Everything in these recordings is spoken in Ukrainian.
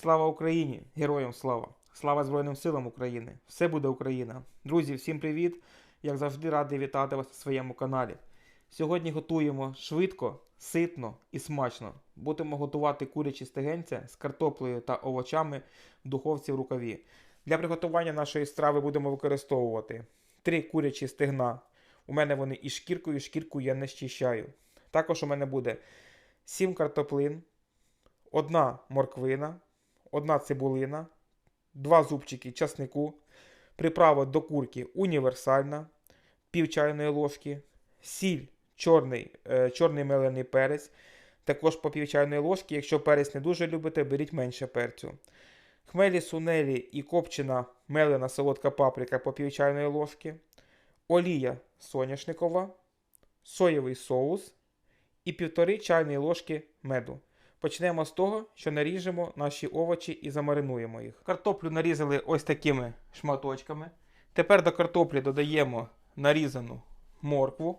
Слава Україні! Героям слава! Слава Збройним силам України! Все буде Україна! Друзі, всім привіт! Як завжди, радий вітати вас на своєму каналі. Сьогодні готуємо швидко, ситно і смачно. Будемо готувати курячі стегенця з картоплею та овочами в духовці в рукаві. Для приготування нашої страви будемо використовувати три курячі стегна. У мене вони із шкіркою, шкірку я не щищаю. Також у мене буде 7 картоплин, одна морквина, одна цибулина, два зубчики часнику, приправа до курки універсальна, пів чайної ложки, сіль, чорний, е, чорний мелений перець, також по пів чайної ложки. Якщо перець не дуже любите, беріть менше перцю. Хмелі, сунелі і копчена мелена солодка паприка по пів чайної ложки, олія соняшникова, соєвий соус і півтори чайної ложки меду. Почнемо з того, що наріжемо наші овочі і замаринуємо їх. Картоплю нарізали ось такими шматочками. Тепер до картоплі додаємо нарізану моркву,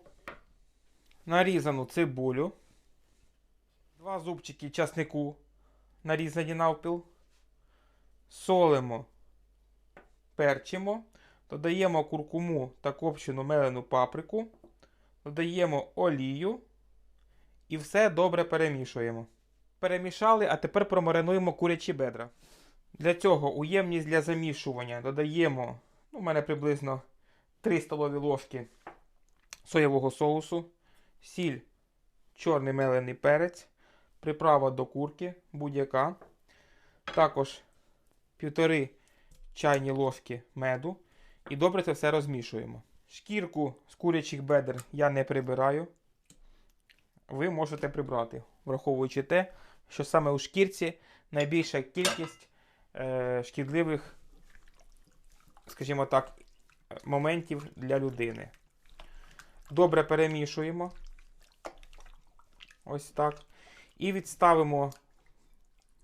нарізану цибулю, два зубчики часнику, нарізані навпіл, солимо, перчимо, додаємо куркуму та копчену мелену паприку, додаємо олію і все добре перемішуємо. Перемішали, а тепер промаринуємо курячі бедра. Для цього у ємність для замішування додаємо, ну, у мене приблизно 3 столові ложки соєвого соусу, сіль, чорний мелений перець, приправа до курки будь-яка. Також півтори чайні ложки меду. І добре це все розмішуємо. Шкірку з курячих бедер я не прибираю. Ви можете прибрати, враховуючи те, що саме у шкірці найбільша кількість е, шкідливих, скажімо так, моментів для людини. Добре перемішуємо. Ось так. І відставимо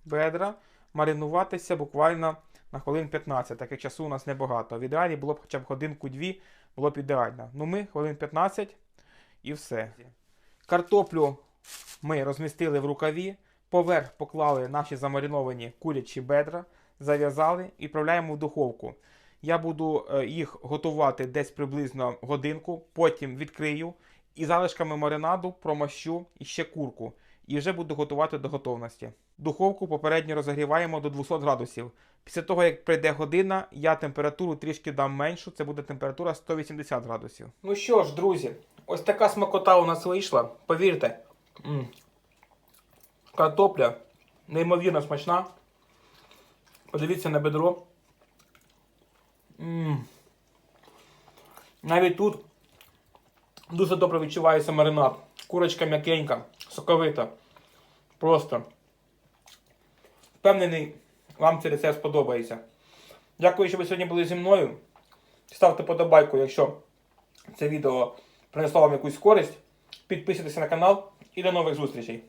бедра маринуватися буквально на хвилин 15, так як часу у нас небагато. В ідеалі було б хоча б годинку-дві, було б ідеально. Ну ми хвилин 15 і все. Картоплю ми розмістили в рукаві, поверх поклали наші замариновані курячі бедра, зав'язали і відправляємо в духовку. Я буду е, їх готувати десь приблизно годинку, потім відкрию і залишками маринаду промащу і ще курку. І вже буду готувати до готовності. Духовку попередньо розігріваємо до 200 градусів. Після того, як прийде година, я температуру трішки дам меншу, це буде температура 180 градусів. Ну що ж, друзі, ось така смакота у нас вийшла. Повірте, м, картопля неймовірно смачна. Подивіться на бедро. М. Навіть тут дуже добре відчувається маринад. Курочка м'якенька, соковита. Просто. Впевнений, вам цей рецепт сподобається. Дякую, що ви сьогодні були зі мною. Ставте подобайку, якщо це відео принесло вам якусь користь. Підписуйтесь на канал і до нових зустрічей.